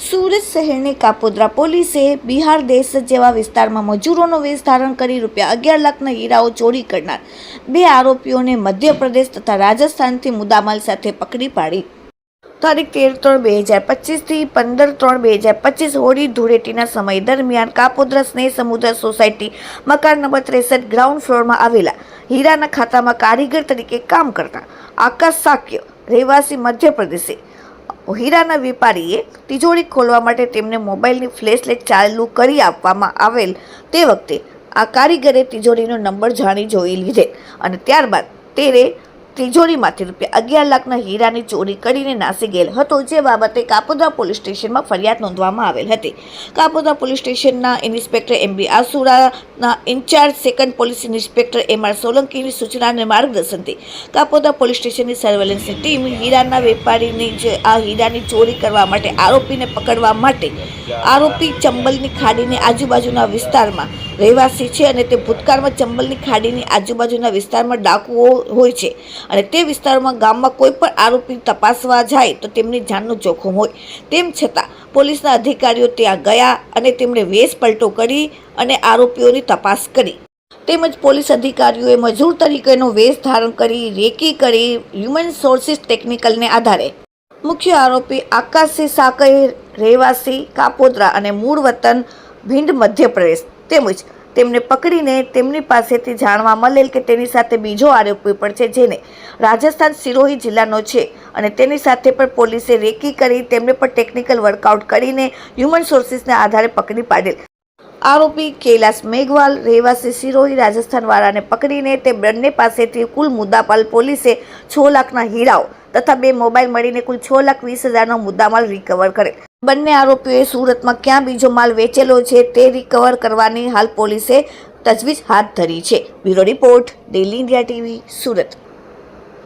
સુરત શહેરની કાપોદ્રા પોલીસે બિહાર દેશ જેવા વિસ્તારમાં મજૂરોનો વેશ ધારણ કરી રૂપિયા અગિયાર લાખના હીરાઓ ચોરી કરનાર બે આરોપીઓને મધ્યપ્રદેશ તથા રાજસ્થાનથી મુદ્દામાલ સાથે પકડી પાડી. તારીખ તેર ત્રણ બે હજાર પચીસથી પંદર ત્રણ બે હજાર પચીસ હોળી ધૂળેટીના સમય દરમિયાન કાપોદ્રા સ્નેહ સમુદ્ર સોસાયટી મકાન નંબર ત્રેસઠ ગ્રાઉન્ડ ફ્લોરમાં આવેલા હીરાના ખાતામાં કારીગર તરીકે કામ કરતા આકાશ સાક્ય, રહેવાસી મધ્યપ્રદેશે હીરાના વેપારીએ તિજોરી ખોલવા માટે તેમને મોબાઈલની ફ્લેશલાઇટ ચાલુ કરી આપવામાં આવેલ તે વખતે આ કારીગરે તિજોરીનો નંબર જાણી જોઈ લીધે અને ત્યારબાદ તેરે તિજોરીમાંથી રૂપિયા અગિયાર લાખના હીરાની ચોરી કરીને નાસી ગયેલ હતો, જે બાબતે કાપોદા પોલીસ સ્ટેશનમાં ફરિયાદ નોંધવામાં આવેલ હતી. કાપોદરા પોલીસ સ્ટેશનના inspector M B આસુરાના incharge second police inspector M R સોલંકીની સૂચના અને માર્ગદર્શનથી કાપોદા પોલીસ સ્ટેશનની સર્વેલન્સની ટીમ હીરાના વેપારીની જે આ હીરાની ચોરી કરવા માટે આરોપીને પકડવા માટે આરોપી ચંબલની ખાડીની આજુબાજુના વિસ્તારમાં રહેવાસી છે અને તે ભૂતકાળમાં ચંબલની ખાડીની આજુબાજુના વિસ્તારમાં ડાકુઓ હોય છે. અને તે વિસ્તારમાં ગામમાં કોઈ પણ આરોપી તપાસવા જાય તો તેમની જાનનું જોખમ હોય. તેમ છતાં, પોલીસના અધિકારીઓ ત્યાં ગયા અને તેમણે વેશ પલટો કરી અને આરોપીઓની તપાસ કરી. તેમજ પોલીસ અધિકારીઓએ મજૂર તરીકેનો વેશ ધારણ કરી, રેકી કરી હ્યુમન સોર્સિસ ટેકનિકલને આધારે. મુખ્ય આરોપી આકાશસિંહ સાકઈ, રહેવાસી, કાપોદ્રા અને મૂળ વતન ભીંડ મધ્યપ્રદેશ તેમજ તેમને પકડીને તેમની પાસેથી જાણવા મળેલ કે તેની સાથે બીજો આરોપી પણ છે, જેને રાજસ્થાન સિરોહી જિલ્લાનો છે અને તેની સાથે પણ પોલીસે રેકી કરી તેમને પણ ટેકનિકલ વર્કઆઉટ કરીને હ્યુમન સોર્સિસના આધારે પકડી પાડેલ. આરોપી કૈલાસ મેઘવાલ રહેવાસી સિરોહી રાજસ્થાનવાળાને પકડીને તે બંને પાસેથી કુલ મુદ્દાપાલ પોલીસે છ લાખના હીરાઓ તથા બે મોબાઈલ મળીને કુલ છ લાખ વીસ હજારનો મુદ્દામાલ રિકવર કરે. બંને આરોપીઓએ સુરતમાં ક્યાં બીજો માલ વેચેલો છે તે રિકવર કરવાની હાલ પોલીસે તજવીજ હાથ ધરી છે. Bureau report daily India TV, Surat.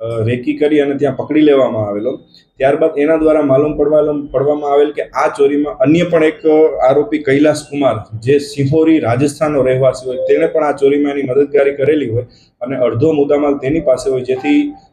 Recce કરી અને ત્યાં પકડી લેવામાં આવેલો. ત્યારબાદ એના દ્વારા માલુમ પડવા પડવામાં આવેલ કે આ ચોરીમાં અન્ય પણ એક આરોપી કૈલાસ કુમાર, જે સિહોરી રાજસ્થાનનો રહેવાસી હોય, તેણે પણ આ ચોરીમાં એની મદદગારી કરેલી હોય અને અડધો મુદ્દામાલ તેની પાસે હોય, જેથી